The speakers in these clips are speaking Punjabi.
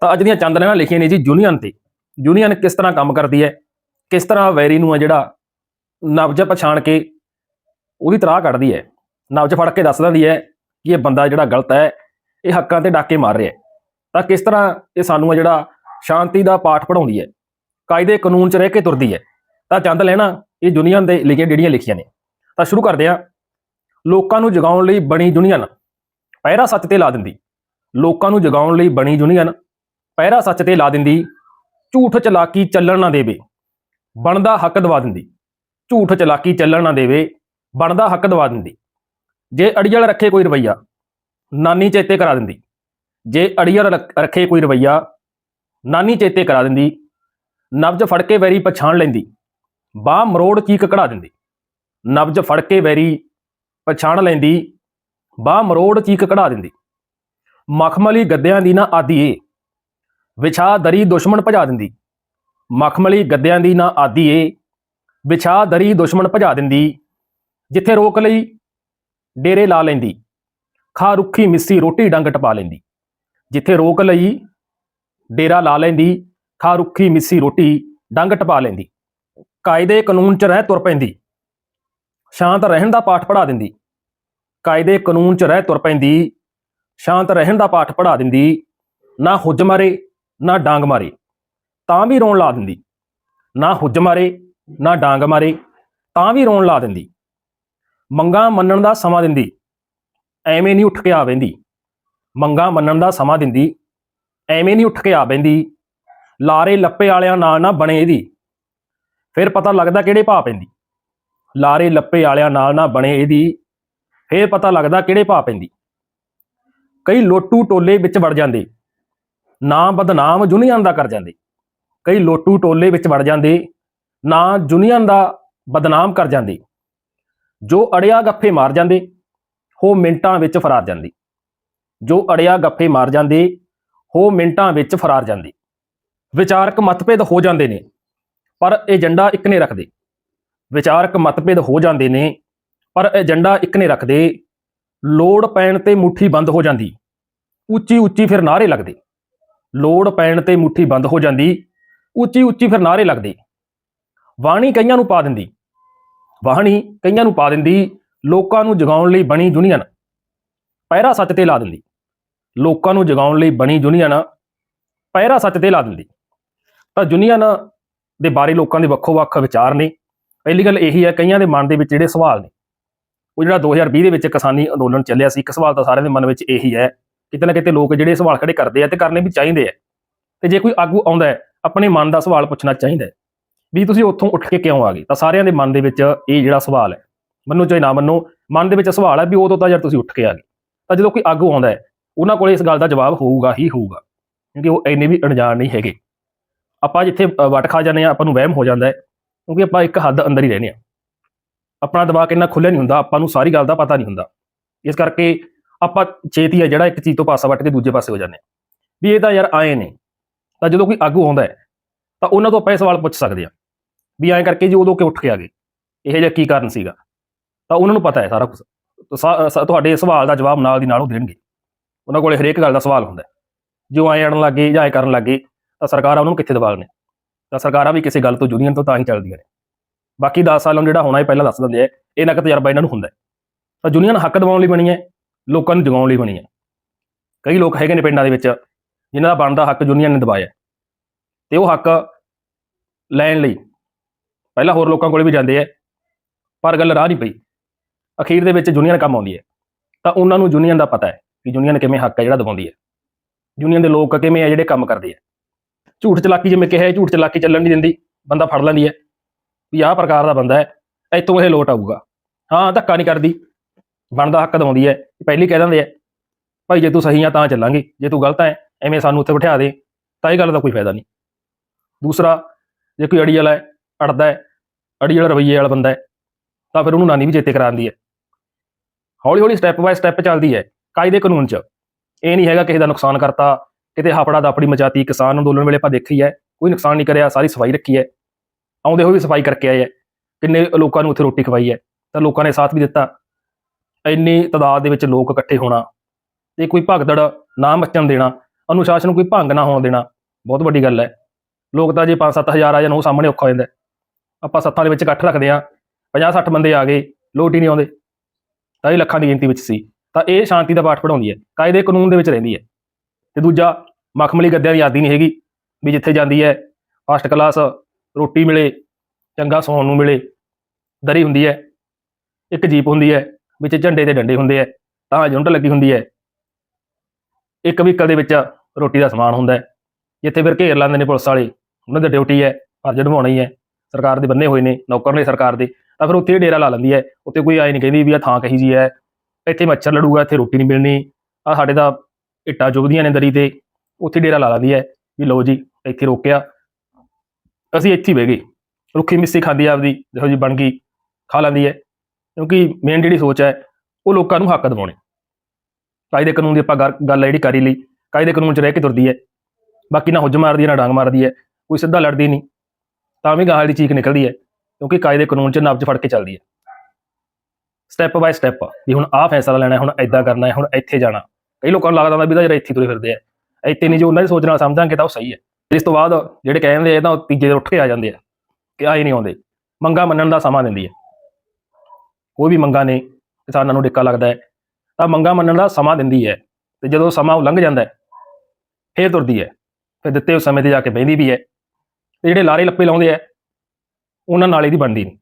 ਤਾਂ ਅੱਜ ਦੀਆਂ ਚੰਦ ਲਾਈਨਾਂ ਲਿਖੀਆਂ ਨੇ ਜੀ ਯੂਨੀਅਨ ਤੇ। ਯੂਨੀਅਨ ਕਿਸ ਤਰ੍ਹਾਂ ਕੰਮ ਕਰਦੀ ਹੈ? ਕਿਸ ਤਰ੍ਹਾਂ ਵੈਰੀ ਨੂੰ ਹੈ ਜਿਹੜਾ ਨਬਜ ਪਛਾਣ ਕੇ ਉਹਦੀ ਤਰਾਹ ਕੱਢਦੀ ਹੈ? ਨਬਜ ਫੜ ਕੇ ਦੱਸ ਦਿੰਦੀ ਹੈ ਕਿ ਇਹ ਬੰਦਾ ਜਿਹੜਾ ਗਲਤ ਹੈ, ਇਹ ਹੱਕਾਂ ਤੇ ਡਾਕੇ ਮਾਰ ਰਿਹਾ ਤਾਂ ਕਿਸ ਤਰ੍ਹਾਂ ਇਹ ਸਾਨੂੰ ਹੈ ਜਿਹੜਾ ਸ਼ਾਂਤੀ ਦਾ ਪਾਠ ਪੜਾਉਂਦੀ ਹੈ, ਕਾਇਦੇ ਕਾਨੂੰਨ 'ਚ ਰਹਿ ਕੇ ਤੁਰਦੀ ਹੈ। ਤਾਂ ਚੰਦ ਲੈਣਾ, ਇਹ ਯੂਨੀਅਨ ਦੇ ਲਿਖੀਆਂ ਜਿਹੜੀਆਂ ਲਿਖੀਆਂ ਨੇ। ਤਾਂ ਸ਼ੁਰੂ ਕਰਦੇ ਹਾਂ। ਲੋਕਾਂ ਨੂੰ ਜਗਾਉਣ ਲਈ ਬਣੀ ਯੂਨੀਅਨ ਪਹਿਰਾ ਸੱਚ ਤੇ ਲਾ ਦਿੰਦੀ। ਲੋਕਾਂ ਨੂੰ ਜਗਾਉਣ ਲਈ ਬਣੀ ਯੂਨੀਅਨ ਪਹਿਰਾ ਸੱਚ ਤੇ ਲਾ ਦਿੰਦੀ, ਝੂਠ ਚਲਾਕੀ ਚੱਲਣ ਨਾ ਦੇਵੇ, ਬਣਦਾ ਹੱਕ ਦਵਾ ਦਿੰਦੀ। ਝੂਠ ਚਲਾਕੀ ਚੱਲਣ ਨਾ ਦੇਵੇ, ਬਣਦਾ ਹੱਕ ਦਵਾ ਦਿੰਦੀ। ਜੇ ਅੜੀਅਲ ਰੱਖੇ ਕੋਈ ਰਵਈਆ, ਨਾਨੀ ਚੇਤੇ ਕਰਾ ਦਿੰਦੀ। ਜੇ ਅੜੀਅਲ ਰੱਖੇ ਕੋਈ ਰਵਈਆ, ਨਾਨੀ ਚੇਤੇ ਕਰਾ ਦਿੰਦੀ। ਨਬਜ ਫੜ ਕੇ ਵੈਰੀ ਪਛਾਣ ਲੈਂਦੀ। ਬਾਹ ਮਰੋੜ ਚੀਕ ਕਢਾ ਦਿੰਦੀ। ਨਬਜ ਫੜ ਕੇ ਵੈਰੀ ਪਛਾਣ ਲੈਂਦੀ। ਬਾਹ ਮਰੋੜ ਚੀਕ ਕਢਾ ਦਿੰਦੀ। ਮਖਮਲੀ ਗੱਦਿਆਂ ਦੀ ਨਾ ਆਦੀ ਏ। ਵਿਛਾ ਦਰੀ ਦੁਸ਼ਮਣ ਭਜਾ ਦਿੰਦੀ। ਮਖਮਲੀ ਗੱਦਿਆਂ ਦੀ ਨਾ ਆਦੀ ਏ। ਵਿਛਾ ਦਰੀ ਦੁਸ਼ਮਣ ਭਜਾ ਦਿੰਦੀ। ਜਿੱਥੇ ਰੋਕ ਲਈ, ਡੇਰੇ ਲਾ ਲੈਂਦੀ। ਖਾ ਰੁੱਖੀ ਮਿੱਸੀ ਰੋਟੀ ਡੰਗ ਟਪਾ ਲੈਂਦੀ। ਜਿੱਥੇ ਰੋਕ ਲਈ, ਡੇਰਾ ਲਾ ਲੈਂਦੀ। ਖਾ ਰੁੱਖੀ ਮਿੱਸੀ ਰੋਟੀ ਡੰਗ ਟਪਾ ਲੈਂਦੀ। ਕਾਇਦੇ ਕਾਨੂੰਨ ਚ ਰਹਿ ਤੁਰ ਪੈਂਦੀ। ਸ਼ਾਂਤ ਰਹਿਣ ਦਾ ਪਾਠ ਪੜਾ ਦਿੰਦੀ। ਕਾਇਦੇ ਕਾਨੂੰਨ ਚ ਰਹਿ ਤੁਰ ਪੈਂਦੀ। ਸ਼ਾਂਤ ਰਹਿਣ ਦਾ ਪਾਠ ਪੜਾ ਦਿੰਦੀ। ਨਾ ਹੁੱਜ ਮਾਰੇ ਨਾ ਡਾਂਗ ਮਾਰੇ, ਤਾਂ ਵੀ ਰੋਣ ਲਾ ਦਿੰਦੀ। ਨਾ ਹੁੱਜ ਮਾਰੇ, ਨਾ ਡਾਂਗ ਮਾਰੇ, ਤਾਂ ਵੀ ਰੋਣ ਲਾ ਦਿੰਦੀ। ਮੰਗਾ ਮੰਨਣ ਦਾ ਸਮਾਂ ਦਿੰਦੀ, ਐਵੇਂ ਨਹੀਂ ਉੱਠ ਕੇ ਆ ਬੈਂਦੀ ਮੰਗਾ ਮੰਨਣ ਦਾ ਸਮਾਂ ਦਿੰਦੀ, ਐਵੇਂ ਨਹੀਂ ਉੱਠ ਕੇ ਆ ਬੈਂਦੀ ਲਾਰੇ ਲੱਪੇ ਵਾਲਿਆਂ ਨਾਲ ਨਾ ਬਣੇ ਇਹਦੀ। ਫਿਰ ਪਤਾ ਲੱਗਦਾ ਕਿਹੜੇ ਭਾਅ ਪੈਂਦੀ। ਲਾਰੇ ਲੱਪੇ ਵਾਲਿਆਂ ਨਾਲ ਨਾ ਬਣੇ ਇਹਦੀ। ਫਿਰ ਪਤਾ ਲੱਗਦਾ ਕਿਹੜੇ ਭਾਅ ਪੈਂਦੀ। ਕਈ ਲੋਟੂ ਟੋਲੇ ਵਿੱਚ ਵੜ ਜਾਂਦੇ। ਨਾ ਬਦਨਾਮ ਜੁਨੀਅਨ ਦਾ ਕਰ ਜਾਂਦੇ। ਕਈ ਲੋਟੂ ਟੋਲੇ ਵਿੱਚ ਵੜ ਜਾਂਦੇ, ਨਾ ਜੁਨੀਅਨ ਦਾ ਬਦਨਾਮ ਕਰ ਜਾਂਦੇ। ਜੋ ਅੜਿਆ ਗੱਫੇ ਮਾਰ ਜਾਂਦੇ ਹੋ ਮਿੰਟਾਂ ਵਿੱਚ ਫਰਾਰ ਜਾਂਦੇ। ਜੋ ਅੜਿਆ ਗੱਫੇ ਮਾਰ ਜਾਂਦੇ ਹੋ ਮਿੰਟਾਂ ਵਿੱਚ ਫਰਾਰ ਜਾਂਦੇ। ਵਿਚਾਰਕ ਮਤਭੇਦ ਹੋ ਜਾਂਦੇ ਨੇ, ਪਰ ਏਜੰਡਾ ਇੱਕ ਨੇ ਰੱਖਦੇ। ਵਿਚਾਰਕ ਮਤਭੇਦ ਹੋ ਜਾਂਦੇ ਨੇ, ਪਰ ਏਜੰਡਾ ਇੱਕ ਨੇ ਰੱਖਦੇ। ਲੋੜ ਪੈਣ ਤੇ ਮੁੱਠੀ ਬੰਦ ਹੋ ਜਾਂਦੀ। ਉੱਚੀ ਉੱਚੀ ਫਿਰ ਨਾਰੇ ਲੱਗਦੇ। ਲੋੜ ਪੈਣ ਤੇ ਮੁੱਠੀ ਬੰਦ ਹੋ ਜਾਂਦੀ, ਉੱਚੀ ਉੱਚੀ ਫਿਰ ਨਾਰੇ ਲੱਗਦੇ। ਵਾਣੀ ਕਈਆਂ ਨੂੰ ਪਾ ਦਿੰਦੀ। ਵਾਹਣੀ ਕਈਆਂ ਨੂੰ ਪਾ ਦਿੰਦੀ, ਲੋਕਾਂ ਨੂੰ ਜਗਾਉਣ ਲਈ ਬਣੀ ਯੂਨੀਅਨ ਪਹਿਰਾ ਸੱਚ ਤੇ ਲਾ ਦਿੰਦੀ। ਲੋਕਾਂ ਨੂੰ ਜਗਾਉਣ ਲਈ ਬਣੀ ਯੂਨੀਅਨ ਪਹਿਰਾ ਸੱਚ ਤੇ ਲਾ ਦਿੰਦੀ। ਤਾਂ ਯੂਨੀਅਨ ਦੇ ਬਾਰੇ ਲੋਕਾਂ ਦੇ ਵੱਖੋ-ਵੱਖ ਵਿਚਾਰ ਨੇ। ਪਹਿਲੀ ਗੱਲ ਇਹੀ ਹੈ, ਕਈਆਂ ਦੇ ਮਨ ਦੇ ਵਿੱਚ ਜਿਹੜੇ ਸਵਾਲ ਨੇ, ਉਹ ਜਿਹੜਾ 2020 ਦੇ ਵਿੱਚ ਕਿਸਾਨੀ ਅੰਦੋਲਨ ਚੱਲਿਆ ਸੀ, ਇੱਕ ਸਵਾਲ ਤਾਂ ਸਾਰਿਆਂ ਦੇ ਮਨ ਵਿੱਚ ਇਹੀ ਹੈ ਕਿਤੇ ਨਾ ਕਿਤੇ ਲੋਕ ਜਿਹੜੇ ਸਵਾਲ ਖੜੇ ਕਰਦੇ ਆ ਤੇ ਕਰਨੇ ਵੀ ਚਾਹੀਦੇ ਆ। ਤੇ ਜੇ ਕੋਈ ਆਗੂ ਆਉਂਦਾ ਹੈ ਆਪਣੇ ਮਨ ਦਾ ਸਵਾਲ ਪੁੱਛਣਾ ਚਾਹੀਦਾ ਹੈ ਵੀ ਤੁਸੀਂ ਉੱਥੋਂ ਉੱਠ ਕੇ ਕਿਉਂ ਆ ਗਏ? ਤਾਂ ਸਾਰਿਆਂ ਦੇ ਮਨ ਦੇ ਵਿੱਚ ਇਹ ਜਿਹੜਾ ਸਵਾਲ ਹੈ ਮੰਨੋ ਚਾਹੇ ਨਾ ਮੰਨੋ ਮਨ ਦੇ ਵਿੱਚ ਸਵਾਲ ਹੈ ਵੀ ਉਦੋਂ ਤਾਂ ਯਾਰ ਤੁਸੀਂ ਉੱਠ ਕੇ ਆ ਗਏ। ਤਾਂ ਜਦੋਂ ਕੋਈ ਆਗੂ ਆਉਂਦਾ ਹੈ ਉਹਨਾਂ ਕੋਲੇ ਇਸ ਗੱਲ ਦਾ ਜਵਾਬ ਹੋਊਗਾ ਹੀ ਹੋਊਗਾ ਕਿਉਂਕਿ ਉਹ ਇੰਨੇ ਵੀ ਅਣਜਾਣ ਨਹੀਂ ਹੈਗੇ। ਆਪਾਂ ਜਿੱਥੇ ਅ, ਵਟ ਖਾ ਜਾਂਦੇ ਆ ਆਪਾਂ ਨੂੰ ਵਹਿਮ ਹੋ ਜਾਂਦਾ ਹੈ ਕਿਉਂਕਿ ਆਪਾਂ ਇੱਕ ਹੱਦ ਅੰਦਰ ਹੀ ਰਹਿੰਦੇ ਆ ਆਪਣਾ ਦਿਮਾਗ ਇੰਨਾ ਖੁੱਲਿਆ ਨਹੀਂ ਹੁੰਦਾ ਆਪਾਂ ਨੂੰ ਸਾਰੀ ਗੱਲ ਦਾ ਪਤਾ ਨਹੀਂ ਹੁੰਦਾ। ਇਸ ਕਰਕੇ ਆਪਾਂ ਛੇਤੀ ਹੈ ਜਿਹੜਾ ਇੱਕ ਚੀਜ਼ ਤੋਂ ਪਾਸਾ ਵੱਟ ਕੇ ਦੂਜੇ ਪਾਸੇ ਹੋ ਜਾਂਦੇ ਆ ਵੀ ਇਹ ਤਾਂ ਯਾਰ ਆਏ ਨੇ, ਤਾਂ ਜਦੋਂ ਕੋਈ ਆਗੂ ਆਉਂਦਾ ਹੈ, ਤਾਂ ਉਹਨਾਂ ਤੋਂ ਆਪਾਂ ਇਹ ਸਵਾਲ ਪੁੱਛ ਸਕਦੇ ਆ ਵੀ ਐਂ ਕਰਕੇ ਜੀ ਉਦੋਂ ਕਿ ਉੱਠ ਕੇ ਆ ਗਏ? ਇਹ ਜਿਹਾ ਕੀ ਕਾਰਨ ਸੀਗਾ? ਤਾਂ ਉਹਨਾਂ ਨੂੰ ਪਤਾ ਹੈ ਸਾਰਾ ਕੁਝ ਤੁਹਾਡੇ ਸਵਾਲ ਦਾ ਜਵਾਬ ਨਾਲ ਦੀ ਨਾਲ ਉਹ ਦੇਣਗੇ। ਉਹਨਾਂ ਕੋਲੇ ਹਰੇਕ ਗੱਲ ਦਾ ਸਵਾਲ ਹੁੰਦਾ ਹੈ। ਜੋ ਐਂ ਅੜਨ ਲੱਗੇ ਜਾਂ ਐਂ ਕਰਨ ਲੱਗੇ ਤਾਂ ਸਰਕਾਰਾਂ ਉਹਨਾਂ ਨੂੰ ਕਿੱਥੇ ਦਬਾਲ ਨੇ ਤਾਂ ਸਰਕਾਰਾਂ ਵੀ ਕਿਸੇ ਗੱਲ ਤੋਂ ਯੂਨੀਅਨ ਤੋਂ ਤਾਂ ਹੀ ਚੱਲਦੀਆਂ ਨੇ। ਬਾਕੀ 10 ਸਾਲਾਂ ਨੂੰ ਜਿਹੜਾ ਹੋਣਾ ਇਹ ਪਹਿਲਾਂ ਦੱਸ ਦਿੰਦੇ ਆ, ਇਹ ਨਾ ਕਿ ਤਜਰਬਾ ਇਹਨਾਂ ਨੂੰ ਹੁੰਦਾ ਤਾਂ ਯੂਨੀਅਨ ਹੱਕ ਦਿਵਾਉਣ ਲਈ ਬਣੀ ਹੈ। ਲੋਕਾਂ ਨੂੰ ਜਗਾਉਣ ਲਈ ਬਣੀ ਹੈ। ਕਈ ਲੋਕ ਹੈਗੇ ਨੇ ਪਿੰਡਾਂ ਦੇ ਵਿੱਚ, ਜਿਨ੍ਹਾਂ ਦਾ ਬਣਦਾ ਹੱਕ ਯੂਨੀਅਨ ਨੇ ਦਬਾਇਆ ਹੈ। ਤੇ ਉਹ ਹੱਕ ਲੈਣ ਲਈ ਪਹਿਲਾਂ ਹੋਰ ਲੋਕਾਂ ਕੋਲੇ ਵੀ ਜਾਂਦੇ ਆ ਪਰ ਗੱਲ ਰਾਹ ਨਹੀਂ ਪਈ। ਅਖੀਰ ਦੇ ਵਿੱਚ ਯੂਨੀਅਨ ਕੰਮ ਆਉਂਦੀ ਹੈ। ਤਾਂ ਉਹਨਾਂ ਨੂੰ ਯੂਨੀਅਨ ਦਾ ਪਤਾ ਹੈ ਕਿ ਯੂਨੀਅਨ ਕਿਵੇਂ ਹੱਕ ਹੈ ਜਿਹੜਾ ਦਬਾਉਂਦੀ ਹੈ। ਯੂਨੀਅਨ ਦੇ ਲੋਕ ਕਿਵੇਂ ਆ ਜਿਹੜੇ ਕੰਮ ਕਰਦੇ ਆ ਝੂਠ ਚਲਾਕੀ ਜਿਵੇਂ ਕਿਹਾ ਝੂਠ ਚਲਾਕੀ ਚੱਲਣ ਨਹੀਂ ਦਿੰਦੀ, ਬੰਦਾ ਫੜ ਲੈਂਦੀ ਹੈ ਵੀ ਆਹ ਪ੍ਰਕਾਰ ਦਾ ਬੰਦਾ ਹੈ, ਇੱਥੋਂ ਇਹ ਲੋਟ ਆਊਗਾ। ਹਾਂ, ਧੱਕਾ ਨਹੀਂ ਕਰਦੀ। ਬਣਦਾ ਹੱਕ ਦਵਾਉਂਦੀ ਹੈ ਪਹਿਲੀ ਕਹਿ ਦਿੰਦੇ ਆ, ਭਾਈ ਜੇ ਤੂੰ ਸਹੀ ਆ ਤਾਂ ਚੱਲਾਂਗੇ, ਜੇ ਤੂੰ ਗਲਤ ਹੈ ਐਵੇਂ ਸਾਨੂੰ ਉੱਥੇ ਬਿਠਾ ਦੇ, ਤਾਂ ਇਹ ਗੱਲ ਦਾ ਕੋਈ ਫਾਇਦਾ ਨਹੀਂ। ਦੂਸਰਾ, ਜੇ ਕੋਈ ਅੜੀ ਵਾਲਾ ਹੈ, ਅੜਦਾ ਹੈ, ਅੜੀ ਵਾਲਾ ਰਵਈਏ ਵਾਲਾ ਬੰਦਾ ਹੈ, ਤਾਂ ਫਿਰ ਉਹਨੂੰ ਨਾਨੀ ਵੀ ਚੇਤੇ ਕਰਾਉਂਦੀ ਹੈ। ਹੌਲੀ ਹੌਲੀ ਸਟੈਪ ਬਾਏ ਸਟੈਪ ਚੱਲਦੀ ਹੈ, ਕਾਇਦੇ ਕਾਨੂੰਨ 'ਚ। ਇਹ ਨਹੀਂ ਹੈਗਾ ਕਿਸੇ ਦਾ ਨੁਕਸਾਨ ਕਰਤਾ, ਕਿਤੇ ਹਫੜਾ ਦਾਪੜੀ ਮਚਾਤੀ, ਕਿਸਾਨ ਅੰਦੋਲਨ ਵੇਲੇ ਆਪਾਂ ਦੇਖੀ ਹੈ, ਕੋਈ ਨੁਕਸਾਨ ਨਹੀਂ ਕਰਿਆ, ਸਾਰੀ ਸਫ਼ਾਈ ਰੱਖੀ ਹੈ। ਆਉਂਦੇ ਹੋਏ ਵੀ ਸਫ਼ਾਈ ਕਰਕੇ ਆਏ ਹੈ, ਕਿੰਨੇ ਲੋਕਾਂ ਨੂੰ ਉੱਥੇ ਰੋਟੀ ਖਵਾਈ ਹੈ, ਤਾਂ ਲੋਕਾਂ ਨੇ ਸਾਥ ਵੀ ਦਿੱਤਾ। ਇੰਨੀ ਤਾਦਾਦ ਦੇ ਵਿੱਚ ਲੋਕ ਇਕੱਠੇ ਹੋਣਾ ਤੇ ਕੋਈ ਭਗਦੜ ਨਾ ਮੱਚਣ ਦੇਣਾ, ਅਨੁਸ਼ਾਸਨ ਨੂੰ ਕੋਈ ਭੰਗ ਨਾ ਹੋਣ ਦੇਣਾ, ਬਹੁਤ ਵੱਡੀ ਗੱਲ ਹੈ। ਲੋਕ ਤਾਂ ਜੇ 5-7000 ਆ ਜਾਣ, ਉਹ ਸਾਹਮਣੇ ਔਖਾ ਹੋ ਜਾਂਦਾ ਆਪਾਂ ਸੱਥਾਂ ਦੇ ਵਿੱਚ ਇਕੱਠ ਰੱਖਦੇ ਆ 50-60 ਬੰਦੇ ਆ ਗਏ, ਲੋਟ ਹੀ ਨਹੀਂ ਆਉਂਦੇ। ਤਾਂ ਇਹ ਲੱਖਾਂ ਦੀ ਗਿਣਤੀ ਵਿੱਚ ਸੀ। ਤਾਂ ਇਹ ਸ਼ਾਂਤੀ ਦਾ ਪਾਠ ਪੜਾਉਂਦੀ ਹੈ, ਕਾਇਦੇ ਕਾਨੂੰਨ ਦੇ ਵਿੱਚ ਰਹਿੰਦੀ ਹੈ। ਤੇ ਦੂਜਾ, ਮਖਮਲੀ ਗੱਦਿਆਂ ਦੀ ਆਦੀ ਨਹੀਂ ਹੈਗੀ, ਵੀ ਜਿੱਥੇ ਜਾਂਦੀ ਹੈ ਫਸਟ ਕਲਾਸ ਰੋਟੀ ਮਿਲੇ, ਚੰਗਾ ਸੌਣ ਨੂੰ ਮਿਲੇ, ਦਰੀ ਹੁੰਦੀ ਹੈ, ਇੱਕ ਜੀਪ ਹੁੰਦੀ ਹੈ। ਵਿੱਚ ਝੰਡੇ ਤੇ ਡੰਡੇ ਹੁੰਦੇ ਹੈ ਤਾਂ ਯੂਨਿਟ ਲੱਗੀ ਹੁੰਦੀ ਹੈ। ਇੱਕ ਵਹੀਕਲ ਦੇ ਵਿੱਚ ਰੋਟੀ ਦਾ ਸਮਾਨ ਹੁੰਦਾ ਹੈ, ਜਿੱਥੇ ਫਿਰ ਘੇਰ ਲੈਂਦੇ ਨੇ ਪੁਲਿਸ ਵਾਲੇ। ਉਹਨਾਂ ਦੀ ਡਿਊਟੀ ਹੈ, ਫਰਜ਼ ਨਿਭਾਉਣੀ ਹੈ। ਸਰਕਾਰ ਦੇ ਬੰਨੇ ਹੋਏ ਨੇ, ਨੌਕਰ ਨੇ ਸਰਕਾਰ ਦੇ। ਤਾਂ ਫਿਰ ਉੱਥੇ ਹੀ ਡੇਰਾ ਲਾ ਲੈਂਦੀ ਹੈ। ਉੱਥੇ ਕੋਈ ਆਏ ਨਹੀਂ ਕਹਿੰਦੀ ਵੀ ਆ ਥਾਂ ਕਹੀ ਜੀ ਹੈ। ਇੱਥੇ ਮੱਛਰ ਲੜੂਗਾ, ਇੱਥੇ ਰੋਟੀ ਨਹੀਂ ਮਿਲਣੀ। ਆ ਸਾਡੇ ਤਾਂ ਇੱਟਾਂ ਚੁਗਦੀਆਂ ਨੇ ਦਰੀ ਤੇ। ਉੱਥੇ ਡੇਰਾ ਲਾ ਲੈਂਦੀ ਹੈ ਵੀ ਲਓ ਜੀ, ਇੱਥੇ ਰੋਕਿਆ। ਅਸੀਂ ਇੱਥੇ ਹੀ ਬਹਿ ਗਏ। ਰੁੱਖੀ ਮਿੱਸੀ ਖਾਂਦੀ ਆਪਦੀ ਜਿਹੋ ਜੀ ਬਣ ਗਈ, ਖਾ ਲੈਂਦੀ ਹੈ। ਕਿਉਂਕਿ ਮੇਨ ਜਿਹੜੀ ਸੋਚ ਹੈ, ਉਹ ਲੋਕਾਂ ਨੂੰ ਹੱਕ ਦਿਵਾਉਣੇ। ਕਾਇਦੇ ਕਾਨੂੰਨ ਦੀ ਆਪਾਂ ਗੱਲ ਗੱਲ ਹੈ ਜਿਹੜੀ ਕਰੀ ਲਈ, ਕਾਇਦੇ ਕਾਨੂੰਨ 'ਚ ਰਹਿ ਕੇ ਤੁਰਦੀ ਹੈ। ਬਾਕੀ ਨਾ ਹੁੱਜ ਮਾਰਦੀ ਹੈ ਨਾ ਡਾਂਗ ਮਾਰਦੀ ਹੈ, ਕੋਈ ਸਿੱਧਾ ਲੜਦੀ ਨਹੀਂ, ਤਾਂ ਵੀ ਗਾਲ ਦੀ ਚੀਕ ਨਿਕਲਦੀ ਹੈ, ਕਿਉਂਕਿ ਕਾਇਦੇ ਕਾਨੂੰਨ 'ਚ ਨਬਜ਼ ਫੜ ਕੇ ਚੱਲਦੀ ਹੈ। ਸਟੈਪ ਬਾਏ ਸਟੈਪ ਵੀ ਹੁਣ ਆਹ ਫੈਸਲਾ ਲੈਣਾ ਹੁਣ ਐਦਾਂ ਕਰਨਾ ਹੈ, ਹੁਣ ਇੱਥੇ ਜਾਣਾ। ਕਈ ਲੋਕਾਂ ਨੂੰ ਲੱਗਦਾ ਹੁੰਦਾ ਵੀ ਤਾਂ ਜਿਹੜਾ ਇੱਥੇ ਤੁਰੇ ਫਿਰਦੇ ਆ, ਇੱਥੇ ਨਹੀਂ ਜੋ ਉਹਨਾਂ ਦੀ ਸੋਚ ਨਾਲ ਸਮਝਾਂਗੇ ਤਾਂ ਉਹ ਸਹੀ ਹੈ। ਇਸ ਤੋਂ ਬਾਅਦ ਜਿਹੜੇ ਕਹਿੰਦੇ ਆ ਤਾਂ ਉਹ ਤੀਜੇ ਦੇ ਉੱਠ ਕੇ ਆ ਜਾਂਦੇ ਆ, ਕਿ ਆਏ ਨਹੀਂ ਆਉਂਦੇ। ਮੰਗਾ ਮੰਨਣ ਦਾ ਸਮਾਂ ਦਿੰਦੀ ਹੈ। ਉਹ ਵੀ ਮੰਗਾਂ ਨੇ ਕਿਸਾਨਾਂ ਨੂੰ ਡਿੱਕਾ ਲੱਗਦਾ ਹੈ, ਤਾਂ ਮੰਗਾਂ ਮੰਨਣ ਦਾ ਸਮਾਂ ਦਿੰਦੀ ਹੈ ਤੇ ਜਦੋਂ ਸਮਾਂ ਉਹ ਲੰਘ ਜਾਂਦਾ ਹੈ, ਫੇਰ ਤੁਰਦੀ ਹੈ, ਫਿਰ ਦਿੱਤੇ ਉਸ ਸਮੇਂ ਤੇ ਜਾ ਕੇ ਬਹਿੰਦੀ ਵੀ ਹੈ ਤੇ ਜਿਹੜੇ ਲਾਰੇ ਲੱਪੇ ਲਾਉਂਦੇ ਆ ਉਹਨਾਂ ਨਾਲ ਇਹਦੀ ਬਣਦੀ ਨਹੀਂ।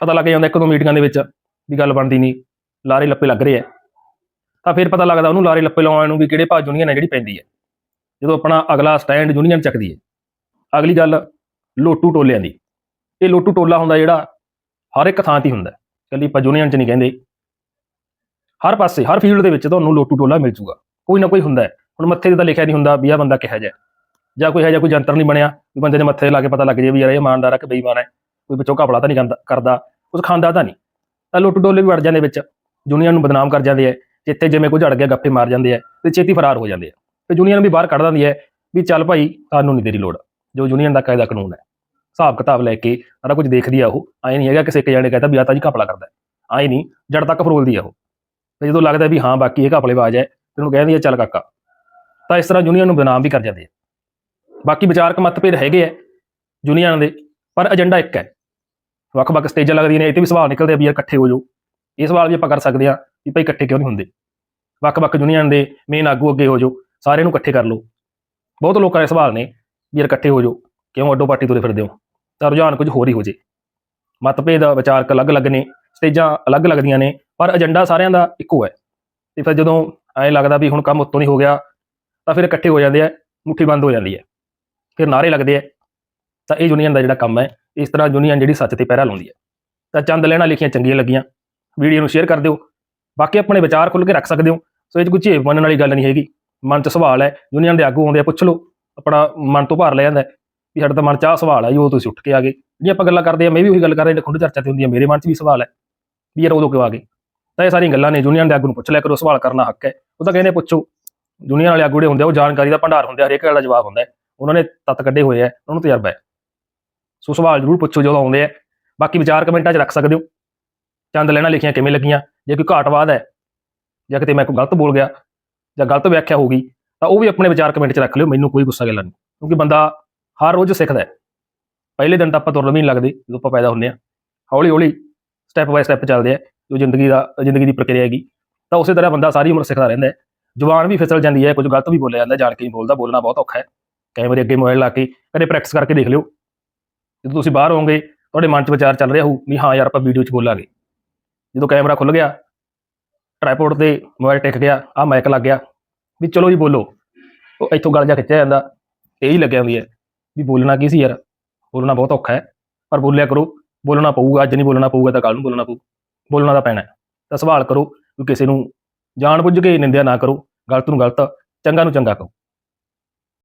ਪਤਾ ਲੱਗ ਜਾਂਦਾ ਇੱਕ ਦੋ ਮੀਟਿੰਗਾਂ ਦੇ ਵਿੱਚ ਵੀ ਗੱਲ ਬਣਦੀ ਨਹੀਂ, ਲਾਰੇ ਲੱਪੇ ਲੱਗ ਰਹੇ ਆ ਤਾਂ ਫਿਰ ਪਤਾ ਲੱਗਦਾ ਉਹਨੂੰ ਲਾਰੇ ਲੱਪੇ ਲਾਉਣ ਨੂੰ ਵੀ ਕਿਹੜੇ ਭਾਅ ਯੂਨੀਅਨ ਹੈ ਜਿਹੜੀ ਪੈਂਦੀ ਹੈ। ਜਦੋਂ ਆਪਣਾ ਅਗਲਾ ਸਟੈਂਡ ਯੂਨੀਅਨ ਚੱਕਦੀ ਹੈ, ਅਗਲੀ ਗੱਲ ਲੋਟੂ ਟੋਲਿਆਂ ਦੀ, ਇਹ ਲੋਟੂ ਟੋਲਾ ਹੁੰਦਾ ਜਿਹੜਾ ਹਰ ਇੱਕ ਥਾਂ ਤੇ ਹੁੰਦਾ ਹੈ। ਇਕੱਲੀ ਆਪਾਂ ਯੂਨੀਅਨ ਚ ਨਹੀਂ ਕਹਿੰਦੇ। ਹਰ ਪਾਸੇ, ਹਰ ਫੀਲਡ ਦੇ ਵਿੱਚ ਤੁਹਾਨੂੰ ਲੋਟੂ ਟੋਲਾ ਮਿਲ ਜੂਗਾ। ਕੋਈ ਨਾ ਕੋਈ ਹੁੰਦਾ ਹੈ। ਹੁਣ ਮੱਥੇ ਤੇ ਤਾਂ ਲਿਖਿਆ ਨਹੀਂ ਹੁੰਦਾ ਵੀ ਆਹ ਬੰਦਾ ਕਿਹਾ ਜਾ ਜਾਂ ਕੋਈ ਹੈ ਜਾਂ ਕੋਈ ਜੰਤਰ ਨਹੀਂ ਬਣਿਆ ਵੀ ਬੰਦੇ ਦੇ ਮੱਥੇ ਤੇ ਲਾ ਕੇ ਪਤਾ ਲੱਗ ਜੇ ਵੀ ਯਾਰ ਇਹ ਇਮਾਨਦਾਰ ਹੈ ਕਿ ਬੇਈਮਾਨ ਹੈ। ਕੋਈ ਵਿੱਚੋਂ ਘਪਲਾ ਤਾਂ ਨਹੀਂ ਜਾਂਦਾ, ਕਰਦਾ। ਕੁਝ ਖਾਂਦਾ ਤਾਂ ਨਹੀਂ। ਤਾਂ ਲੁੱਟ ਡੋਲੇ ਵੀ ਵੜ ਜਾਂਦੇ ਵਿੱਚ। ਯੂਨੀਅਨ ਨੂੰ ਬਦਨਾਮ ਕਰ ਜਾਂਦੇ ਆ ਜਿੱਥੇ ਜਿਵੇਂ ਕੋਈ ਝੜ ਗਿਆ ਗੱਪੇ ਮਾਰ ਜਾਂਦੇ ਆ ਤੇ ਛੇਤੀ ਫਰਾਰ ਹੋ ਜਾਂਦੇ ਆ ਤੇ ਯੂਨੀਅਨ ਵੀ ਬਾਹਰ ਕੱਢ ਦਿੰਦੀ ਹੈ ਵੀ ਚੱਲ ਭਾਈ, ਸਾਨੂੰ ਨਹੀਂ ਤੇਰੀ ਲੋੜ। ਜੋ ਯੂਨੀਅਨ ਦਾ ਕਾਇਦਾ ਕਾਨੂੰਨ ਹੈ। ਹਿਸਾਬ ਕਿਤਾਬ ਲੈ ਕੇ ਸਾਰਾ ਕੁਝ ਦੇਖਦੀ ਆ ਉਹ। ਐ ਨਹੀਂ ਹੈਗਾ ਕਿਸੇ ਇੱਕ ਜਾਣੇ ਕਹਿੰਦਾ ਵੀ ਆ ਤਾਂ ਜੀ ਘਪਲਾ ਕਰਦਾ ਐ ਨਹੀਂ, ਜੜ ਤੱਕ ਫਰੋਲਦੀ ਆ ਉਹ। ਤੇ ਜਦੋਂ ਲੱਗਦਾ ਵੀ ਹਾਂ, ਬਾਕੀ ਇਹ ਘਪਲੇਬਾਜ਼ ਹੈ, ਤੇ ਉਹਨੂੰ ਕਹਿੰਦੀ ਆ, ਚੱਲ ਕਾਕਾ। ਤਾਂ ਇਸ ਤਰ੍ਹਾਂ ਯੂਨੀਅਨ ਨੂੰ ਬਦਨਾਮ ਵੀ ਕਰ ਜਾਂਦੇ ਆ। ਬਾਕੀ ਵਿਚਾਰਕ ਮਤਭੇਦ ਹੈਗੇ ਆ ਯੂਨੀਅਨ ਦੇ, ਪਰ ਏਜੰਡਾ ਇੱਕ ਹੈ। ਵੱਖ-ਵੱਖ ਸਟੇਜਾਂ ਲੱਗਦੀਆਂ ਨੇ, ਇਹ ਤੇ ਵੀ ਸਵਾਲ ਨਿਕਲਦੇ ਆ ਵੀ ਯਾਰ ਇਕੱਠੇ ਹੋ ਜਾਓ। ਇਹ ਸਵਾਲ ਵੀ ਆਪਾਂ ਕਰ ਸਕਦੇ ਆ ਵੀ ਭਾਈ ਇਕੱਠੇ ਕਿਉਂ ਨਹੀਂ ਹੁੰਦੇ? ਵੱਖ-ਵੱਖ ਯੂਨੀਅਨ ਦੇ ਮੇਨ ਆਗੂ ਅੱਗੇ ਹੋ ਜਾਓ, ਸਾਰਿਆਂ ਨੂੰ ਇਕੱਠੇ ਕਰ ਲਓ। ਬਹੁਤ ਲੋਕਾਂ ਦੇ ਸਵਾਲ ਨੇ ਵੀ ਯਾਰ ਇਕੱਠੇ ਹੋ ਜਾਓ। ਕਿਉਂ ਅੱਡੋ ਪਾਟੀ ਤੁਰੇ ਫਿਰਦੇ ਹੋ? ਤਾਂ ਰੁਝਾਨ ਕੁਝ ਹੋਰ ਹੀ ਹੋ ਜੇ। ਮਤਭੇਦ, ਵਿਚਾਰਕ ਅਲੱਗ-ਅਲੱਗ ਨੇ, ਸਟੇਜਾਂ ਅਲੱਗ ਲੱਗਦੀਆਂ ਨੇ, ਪਰ ਏਜੰਡਾ ਸਾਰਿਆਂ ਦਾ ਇੱਕੋ ਹੈ। ਤੇ ਫਿਰ ਜਦੋਂ ਐਂ ਲੱਗਦਾ ਵੀ ਹੁਣ ਕੰਮ ਉੱਤੋਂ ਨਹੀਂ ਹੋ ਗਿਆ, ਤਾਂ ਫਿਰ ਇਕੱਠੇ ਹੋ ਜਾਂਦੇ ਆ, ਮੁੱਠੀ ਬੰਦ ਹੋ ਜਾਂਦੀ ਹੈ। ਫਿਰ ਨਾਰੇ ਲੱਗਦੇ ਆ। ਤਾਂ ਇਹ ਯੂਨੀਅਨ ਦਾ ਜਿਹੜਾ ਕੰਮ ਹੈ, ਇਸ ਤਰ੍ਹਾਂ ਯੂਨੀਅਨ ਜਿਹੜੀ ਸੱਚ ਤੇ ਪਹਿਰਾ ਲਾਉਂਦੀ ਹੈ। ਤਾਂ ਚੰਦ ਲੈਣਾ ਲਿਖੀਆਂ ਚੰਗੀਆਂ ਲੱਗੀਆਂ। ਵੀਡੀਓ ਨੂੰ ਸ਼ੇਅਰ ਕਰ ਦਿਓ। ਬਾਕੀ ਆਪਣੇ ਵਿਚਾਰ ਖੁੱਲ੍ਹ ਕੇ ਰੱਖ ਸਕਦੇ ਹੋ। ਸੋ ਇਹ 'ਚ ਕੋਈ ਝੇਪ ਮੰਨਣ ਵਾਲੀ ਗੱਲ ਨਹੀਂ ਹੈਗੀ। ਮਨ 'ਚ ਸਵਾਲ ਹੈ, ਯੂਨੀਅਨ ਦੇ ਆਗੂ ਆਉਂਦੇ ਆ, ਪੁੱਛ ਲਓ। ਆਪਣਾ ਮਨ ਤੋਂ ਭਾਰ ਲੈ ਜਾਂਦਾ ਵੀ ਸਾਡੇ ਤਾਂ ਮਨ 'ਚ ਆਹ ਸਵਾਲ ਆ ਜੀ ਉਹ ਤੁਸੀਂ ਉੱਠ ਕੇ ਆ ਗਏ। ਜਿਹੜੀ ਆਪਾਂ ਗੱਲਾਂ ਕਰਦੇ ਆ, ਮੈਂ ਵੀ ਉਹੀ ਗੱਲ ਕਰ ਰਿਹਾ ਖੁੰਡ ਚਰਚਾ ਤੇ ਹੁੰਦੀ ਹੈ ਮੇਰੇ ਮਨ 'ਚ ਵੀ ਸਵਾਲ ਹੈ ਵੀ ਯਾਰ ਉਦੋਂ ਕਿਉਂ ਆ ਗਏ? ਤਾਂ ਇਹ ਸਾਰੀਆਂ ਗੱਲਾਂ ਨੇ ਯੂਨੀਅਨ ਦੇ ਆਗੂ ਨੂੰ ਪੁੱਛ ਲਿਆ ਕਰੋ, ਸਵਾਲ ਕਰਨਾ ਹੱਕ ਹੈ। ਉਹ ਤਾਂ ਕਹਿੰਦੇ ਪੁੱਛੋ ਯੂਨੀਅਨ ਵਾਲੇ ਆਗੂ ਜਿਹੜੇ ਹੁੰਦੇ ਆ, ਉਹ ਜਾਣਕਾਰੀ ਦਾ ਭੰਡਾਰ ਹੁੰਦੇ ਆ, ਹਰੇਕ ਗੱਲ ਦਾ ਜਵਾਬ ਹੁੰਦਾ ਉਹਨਾਂ ਨੇ ਤੱਤ ਕੱਢੇ ਹੋਏ ਆ, ਉਹਨਾਂ ਨੂੰ ਤਜਰਬਾ ਹੈ। ਸੋ ਸਵਾਲ ਜ਼ਰੂਰ ਪੁੱਛੋ ਜਦੋਂ ਆਉਂਦੇ ਆ। ਬਾਕੀ ਵਿਚਾਰ ਕਮੈਂਟਾਂ 'ਚ ਰੱਖ ਸਕਦੇ ਹੋ। ਚੰਦ ਲੈਣਾ ਲਿਖੀਆਂ ਕਿਵੇਂ ਲੱਗੀਆਂ? ਜੇ ਕੋਈ ਘਾਟਵਾਦ ਹੈ, ਜਾਂ ਕਿਤੇ ਮੈਂ ਕੋਈ ਗਲਤ ਬੋਲ ਗਿਆ, ਜਾਂ ਗਲਤ ਵਿਆਖਿਆ ਹੋ ਗਈ, ਤਾਂ ਉਹ ਵੀ ਆਪਣੇ ਵਿਚਾਰ ਕਮੈਂਟ 'ਚ ਰੱਖ ਲਿਓ, ਮੈਨੂੰ ਕੋਈ ਗੁੱਸਾ ਗਿਲਾ ਨਹੀਂ। ਕਿਉਂਕਿ ਬੰਦਾ ਹਰ ਰੋਜ਼ ਸਿੱਖਦਾ ਪਹਿਲੇ ਦਿਨ ਤਾਂ ਆਪਾਂ ਤੁਰਨ ਵੀ ਨਹੀਂ ਲੱਗਦੇ, ਜਦੋਂ ਆਪਾਂ ਪੈਦਾ ਹੁੰਦੇ ਆ ਹੌਲੀ ਹੌਲੀ ਸਟੈਪ ਬਾਏ ਸਟੈਪ ਚੱਲਦੇ ਆ, ਜੋ ਜ਼ਿੰਦਗੀ ਦਾ, ਜ਼ਿੰਦਗੀ ਦੀ ਪ੍ਰਕਿਰਿਆ ਹੈਗੀ। ਤਾਂ ਉਸੇ ਤਰ੍ਹਾਂ ਬੰਦਾ ਸਾਰੀ ਉਮਰ ਸਿੱਖਦਾ ਰਹਿੰਦਾ ਹੈ। ਜ਼ੁਬਾਨ ਵੀ ਫਿਸਲ ਜਾਂਦੀ ਹੈ, ਕੁਝ ਗਲਤ ਵੀ ਬੋਲਿਆ ਜਾਂਦਾ, ਜਾਣ ਕੇ ਨਹੀਂ ਬੋਲਦਾ, ਬੋਲਣਾ ਬਹੁਤ ਔਖਾ ਹੈ। ਕੈਮਰੇ ਅੱਗੇ ਮੋਬਾਈਲ ਲਾ ਕੇ ਕਦੇ ਪ੍ਰੈਕਟਿਸ ਕਰਕੇ ਦੇਖ ਲਿਓ। ਜਦੋਂ ਤੁਸੀਂ ਬਾਹਰ ਹੋਵੋਗੇ, ਤੁਹਾਡੇ ਮਨ 'ਚ ਵਿਚਾਰ ਚੱਲ ਰਿਹਾ ਹੋਊ ਵੀ ਹਾਂ ਯਾਰ ਆਪਾਂ ਵੀਡੀਓ 'ਚ ਬੋਲਾਂਗੇ। ਜਦੋਂ ਕੈਮਰਾ ਖੁੱਲ ਗਿਆ ਟ੍ਰਾਈਪੋਡ ਤੇ ਮੋਬਾਈਲ ਟਿਕ ਗਿਆ ਆ ਮਾਈਕ ਲੱਗ ਗਿਆ, ਵੀ ਚਲੋ ਜੀ ਬੋਲੋ। ਉਹ ਇੱਥੋਂ ਗੱਲ ਜਾ ਖਿੱਚਿਆ ਜਾਂਦਾ, ਇਹ ਹੀ ਲੱਗਿਆ ਹੁੰਦੀ ਹੈ। ਵੀ ਬੋਲਣਾ ਕੀ ਸੀ ਯਾਰ? ਬੋਲਣਾ ਬਹੁਤ ਔਖਾ ਹੈ। ਪਰ ਬੋਲਿਆ ਕਰੋ, ਬੋਲਣਾ ਪਊਗਾ, ਅੱਜ ਨਹੀਂ ਬੋਲਣਾ ਪਊਗਾ ਤਾਂ ਕੱਲ ਨੂੰ ਬੋਲਣਾ ਪਊ। ਬੋਲਣਾ ਤਾਂ ਪੈਣਾ ਤਾਂ ਸਵਾਲ ਕਰੋ ਵੀ ਕਿਸੇ ਨੂੰ ਜਾਣ ਬੁੱਝ ਕੇ ਨਿੰਦਿਆ ਨਾ ਕਰੋ, ਗਲਤ ਨੂੰ ਗਲਤ, ਚੰਗਾ ਨੂੰ ਚੰਗਾ ਕਹੋ।